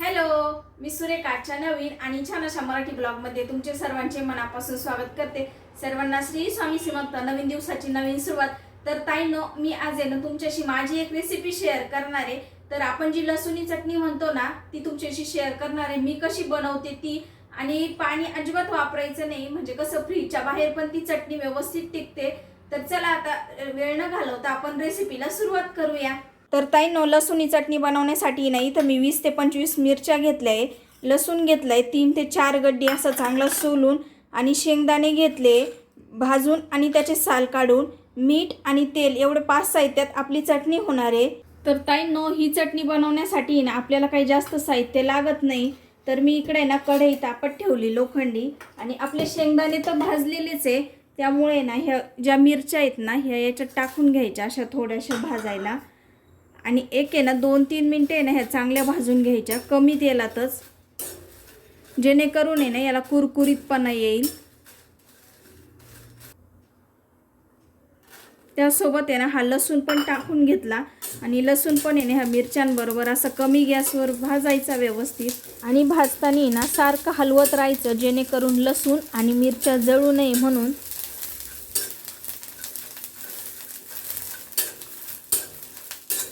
Hello मी सुरेखाच्या नवीन आणि छान अशा मराठी ब्लॉगमध्ये तुमचे सर्वांचे मनापासून स्वागत करते. सर्वांना श्री स्वामी श्रीमंत नवीन दिवसाची नवीन सुरुवात. तर ताईनो मी आज आहे ना तुमच्याशी माझी एक रेसिपी शेअर करणार आहे. तर आपण जी लसुणी चटणी म्हणतो ना ती तुमच्याशी शेअर करणार आहे. मी कशी बनवते ती आणि पाणी अजिबात वापरायचं नाही. म्हणजे कसं फ्रीजच्या बाहेर पण ती चटणी व्यवस्थित टिकते. तर चला आता वेळ न घालवता आपण रेसिपीला सुरुवात करूया. तर ताई नो लसूणी चटणी बनवण्यासाठी नाही तर मी वीस ते पंचवीस मिरच्या घेतल्या आहे लसूण घेतलं आहे तीन ते चार गड्डी असं चांगलं सोलून आणि शेंगदाणे घेतले भाजून आणि त्याचे साल काढून मीठ आणि तेल एवढं पाच साहित्यात आपली चटणी होणार आहे. तर ताई नो ही चटणी बनवण्यासाठी ना आपल्याला काही जास्त साहित्य लागत नाही. तर मी इकडे ना कढई तापत ठेवली लोखंडी आणि आपले शेंगदाणे तर भाजलेलेच आहे. त्यामुळे ना ह्या ज्या मिरच्या आहेत ना ह्या याच्यात टाकून घ्यायच्या अशा थोड्याशा भाजायला. आणि एक आहे ना दोन तीन मिनटं आहे ना ह्या चांगल्या भाजून घ्यायच्या. कमी तेलातच जेणेकरून आहे ना याला कुरकुरीतपणा येईल. त्यासोबत आहे ना हा लसूण पण टाकून घेतला. आणि लसूण पण आहे ना ह्या मिरच्यांबरोबर असं कमी गॅसवर भाजायचा व्यवस्थित. आणि भाजताना ना सारखं हलवत राहायचं जेणेकरून लसूण आणि मिरच्या जळू नये म्हणून.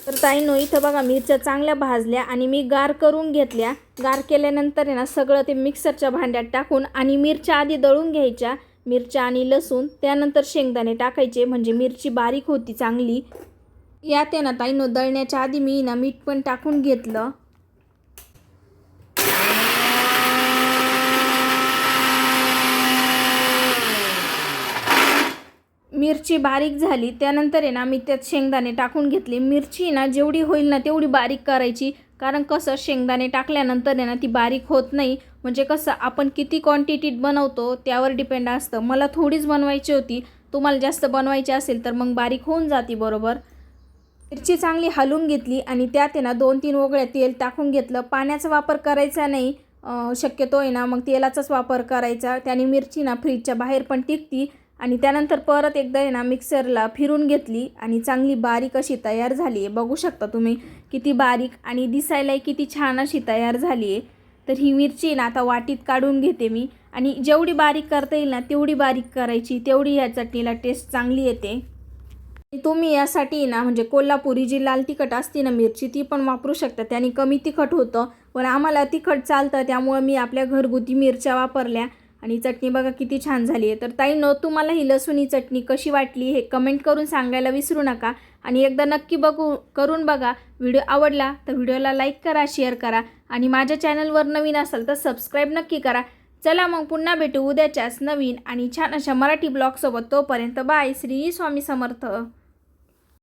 तर ताईनो इथं बघा मिरच्या चांगल्या भाजल्या आणि मी गार करून घेतल्या. गार केल्यानंतर आहे ना सगळं ते मिक्सरच्या भांड्यात टाकून आणि मिरच्या आधी दळून घ्यायच्या. मिरच्या आणि लसूण त्यानंतर शेंगदाणे टाकायचे म्हणजे मिरची बारीक होती चांगली. यात आहे ना ताईनो दळण्याच्या आधी मी ना मीठ पण टाकून घेतलं. मिरची बारीक झाली त्यानंतर आहे ना मी त्यात शेंगदाणे टाकून घेतले. मिरची ना जेवढी होईल ना तेवढी बारीक करायची. कारण कसं शेंगदाणे टाकल्यानंतर आहे ना ती बारीक होत नाही. म्हणजे कसं आपण किती क्वांटिटीत बनवतो त्यावर डिपेंड असतं. मला थोडीच बनवायची होती. तुम्हाला जास्त बनवायची असेल तर मग बारीक होऊन जाते बरोबर? मिरची चांगली हलवून घेतली आणि त्यात आहे ना दोन तीन वगळ्या तेल टाकून घेतलं. पाण्याचा वापर करायचा नाही. शक्यतो आहे ना मग तेलाचाच वापर करायचा. त्याने मिरची ना फ्रीजच्या बाहेर पण टिकती. आणि त्यानंतर परत एकदा आहे ना मिक्सरला फिरून घेतली आणि चांगली बारीक अशी तयार झाली आहे. बघू शकता तुम्ही किती बारीक आणि दिसायलाही किती छान अशी तयार झाली आहे. तर ही मिरची ना आता वाटीत काढून घेते मी. आणि जेवढी बारीक करता येईल ना तेवढी बारीक करायची तेवढी या चटणीला टेस्ट चांगली येते. आणि तुम्ही यासाठी ना म्हणजे कोल्हापुरी जी लाल तिखट असते ना मिरची ती पण वापरू शकता. त्याने कमी तिखट होतं पण आम्हाला तिखट चालतं त्यामुळं मी आपल्या घरगुती मिरच्या वापरल्या. आणि चटणी बघा किती छान झाली आहे. तर ताई न तुम्हाला ही लसूणी चटणी कशी वाटली हे कमेंट करून सांगायला विसरू नका. आणि एकदा नक्की बघू करून बघा. व्हिडिओ आवडला तर व्हिडिओला लाईक करा शेअर करा. आणि माझ्या चॅनलवर नवीन असाल तर सबस्क्राईब नक्की करा. चला मग पुन्हा भेटू उद्याच्याच नवीन आणि छान अशा मराठी ब्लॉगसोबत तोपर्यंत बाय. श्री स्वामी समर्थ.